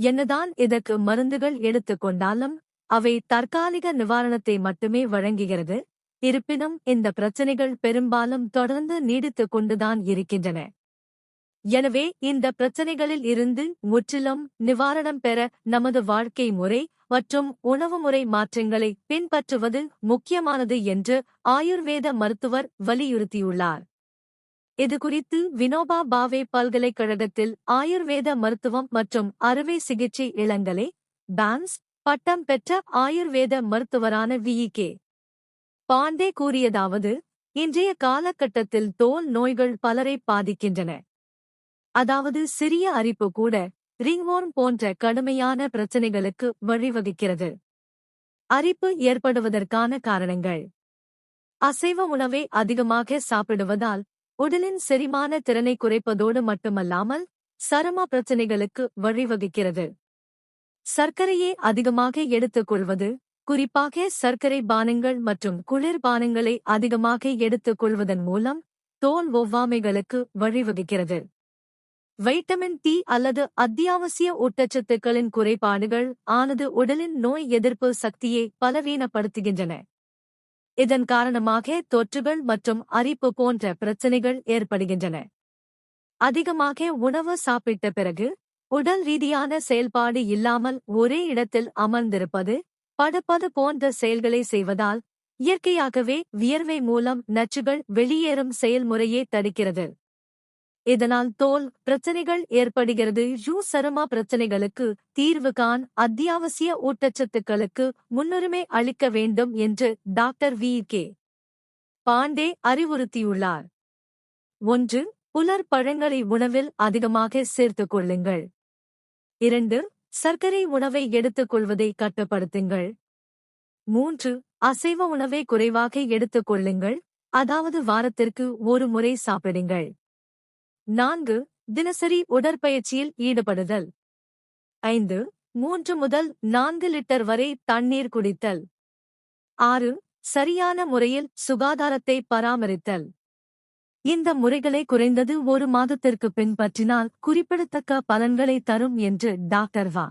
என்னதான் இதற்கு மருந்துகள் எடுத்துக்கொண்டாலும் அவை தற்காலிக நிவாரணத்தை மட்டுமே வழங்குகிறது. இருப்பினும் இந்த பிரச்சனைகள் பெரும்பாலும் தொடர்ந்து நீடித்துக் கொண்டுதான் இருக்கின்றன. எனவே இந்த பிரச்சனைகளில் இருந்து முற்றிலும் நிவாரணம் பெற நமது வாழ்க்கை முறை மற்றும் உணவு முறை மாற்றங்களை பின்பற்றுவது முக்கியமானது என்று ஆயுர்வேத மருத்துவர் வலியுறுத்தியுள்ளார். இதுகுறித்து வினோபா பாவே பல்கலைக்கழகத்தில் ஆயுர்வேத மருத்துவம் மற்றும் அறுவை சிகிச்சை இளங்கலை டான்ஸ் பட்டம் பெற்ற ஆயுர்வேத மருத்துவரான விஇகே பாண்டே கூறியதாவது இன்றைய காலகட்டத்தில் தோல் நோய்கள் பலரை பாதிக்கின்றன. அதாவது சிறிய அரிப்பு கூட ரிங்வோர்ம் போன்ற கடுமையான பிரச்சனைகளுக்கு வழிவகுக்கிறது. அரிப்பு ஏற்படுவதற்கான காரணங்கள். அசைவ உணவை அதிகமாக சாப்பிடுவதால் உடலின் செரிமான திறனை குறைப்பதோடு மட்டுமல்லாமல் சரும பிரச்சனைகளுக்கு வழிவகுக்கிறது. சர்க்கரையை அதிகமாக எடுத்துக் கொள்வது குறிப்பாக சர்க்கரை பானங்கள் மற்றும் குளிர்பானங்களை அதிகமாக எடுத்துக் கொள்வதன் மூலம் தோல் ஒவ்வாமைகளுக்கு வழிவகுக்கிறது. வைட்டமின் டி அல்லது அத்தியாவசிய ஊட்டச்சத்துக்களின் குறைபாடுகள் ஆனது உடலின் நோய் எதிர்ப்பு சக்தியை பலவீனப்படுத்துகின்றன. இதன் காரணமாக தொற்றுகள் மற்றும் அரிப்பு போன்ற பிரச்சனைகள் ஏற்படுகின்றன. அதிகமாக உணவு சாப்பிட்ட பிறகு உடல் ரீதியான செயல்பாடு இல்லாமல் ஒரே இடத்தில் அமர்ந்திருப்பது படுப்பது போன்ற செயல்களை செய்வதால் இயற்கையாகவே வியர்வை மூலம் நச்சுகள் வெளியேறும் செயல்முறையே தடுக்கிறது. இதனால் தோல் பிரச்சனைகள் ஏற்படுகிறது. யூ சரும பிரச்சனைகளுக்கு தீர்வு காண் அத்தியாவசிய ஊட்டச்சத்துக்களுக்கு முன்னுரிமை அளிக்க வேண்டும் என்று டாக்டர் வி. கே. பாண்டே அறிவுறுத்தியுள்ளார். ஒன்று புலர் பழங்களை உணவில் அதிகமாக சேர்த்துக் கொள்ளுங்கள். இரண்டு சர்க்கரை உணவை எடுத்துக் கொள்வதை கட்டுப்படுத்துங்கள். மூன்று அசைவ உணவை குறைவாக எடுத்துக் கொள்ளுங்கள். அதாவது வாரத்திற்கு ஒரு முறை சாப்பிடுங்கள். நான்கு தினசரி உடற்பயிற்சியில் ஈடுபடுதல். ஐந்து மூன்று முதல் நான்கு லிட்டர் வரை தண்ணீர் குடித்தல். ஆறு சரியான முறையில் சுகாதாரத்தை பராமரித்தல். இந்த முறைகளை குறைந்தது ஒரு மாதத்திற்கு பின்பற்றினால் குறிப்பிடத்தக்க பலன்களை தரும் என்று டாக்டர் வா.